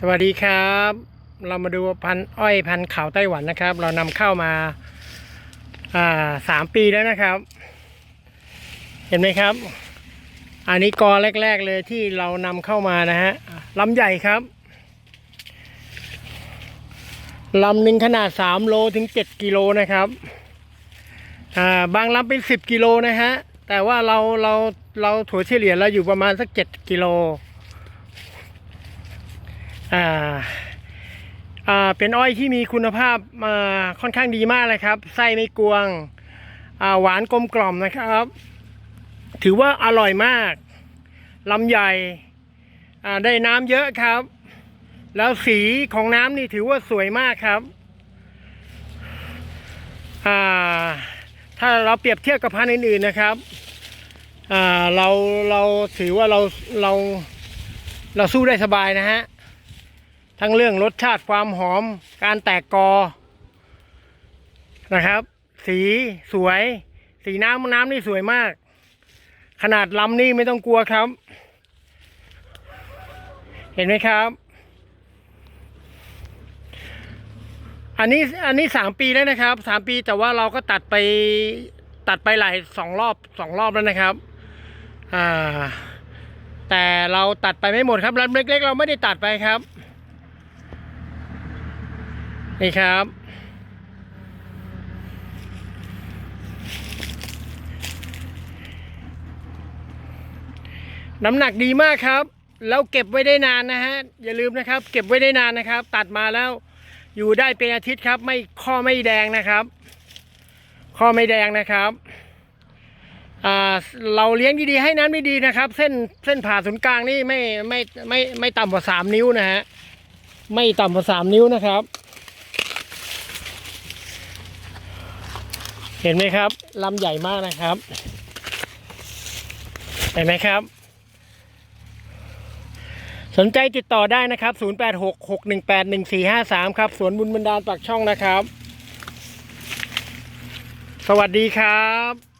สวัสดีครับ เรามาดูพันอ้อยพันธุ์ขาวไต้หวันนะครับ เรานำเข้ามาสามปีแล้วนะครับ เห็นไหมครับ อันนี้กอแรก ๆเลยที่เรานำเข้ามานะฮะลำใหญ่ครับลำหนึ่งขนาดสามโลถึงเจ็ดกิโลนะครับาบางลำเป็นสิบกิโลนะฮะแต่ว่าเราเราเราถั่วเฉลี่ยเราอยู่ประมาณสักเจ็ดกิโล อ่าอ่าเป็นอ้อยที่มีคุณภาพมาค่อนข้างดีมากเลยครับไส้ไม่กวงอ่าหวานกลมกล่อมนะครับ ถือว่าอร่อยมากลำใหญ่อ่าได้น้ำเยอะครับ แล้วสีของน้ำนี่ถือว่าสวยมากครับอ่าถ้าเราเปรียบเทียบกับพันธุ์อื่นๆนะครับอ่าเราเราถือว่าเราเราเราสู้ได้สบายนะฮะ ทั้งเรื่องรสชาติความหอม การแตกกอนะครับ สีสวย สีน้ำน้ำนี่สวยมาก ขนาดลำนี่ไม่ต้องกลัวครับ เห็นไหมครับ อันนี้อันนี้สามปีแล้วนะครับสามปีแต่ว่าเราก็ตัดไปตัดไปหลายสองรอบสองรอบแล้วนะครับ อ่า แต่เราตัดไปไม่หมดครับลำเล็ก ๆ เราไม่ได้ตัดไปครับ นี่ครับ น้ำหนักดีมากครับ แล้วเก็บไว้ได้นานนะฮะ อย่าลืมนะครับ เก็บไว้ได้นานนะครับ ตัดมาแล้วอยู่ได้เป็นอาทิตย์ครับ ไม่ข้อไม่แดงนะครับ ข้อไม่แดงนะครับเราเลี้ยงดีๆให้น้ำดีๆนะครับ เส้นเส้นผ่าศูนย์กลางนี่ไม่ไม่ไม่ไม่ต่ำกว่าสามนิ้วนะฮะไม่ต่ำกว่าสามนิ้วนะครับ เห็นไหมครับลำใหญ่มากนะครับ เห็นไหมครับ สนใจติดต่อได้นะครับ 0866181453 ครับ สวนบุญบรรดาลปากช่องนะครับ สวัสดีครับ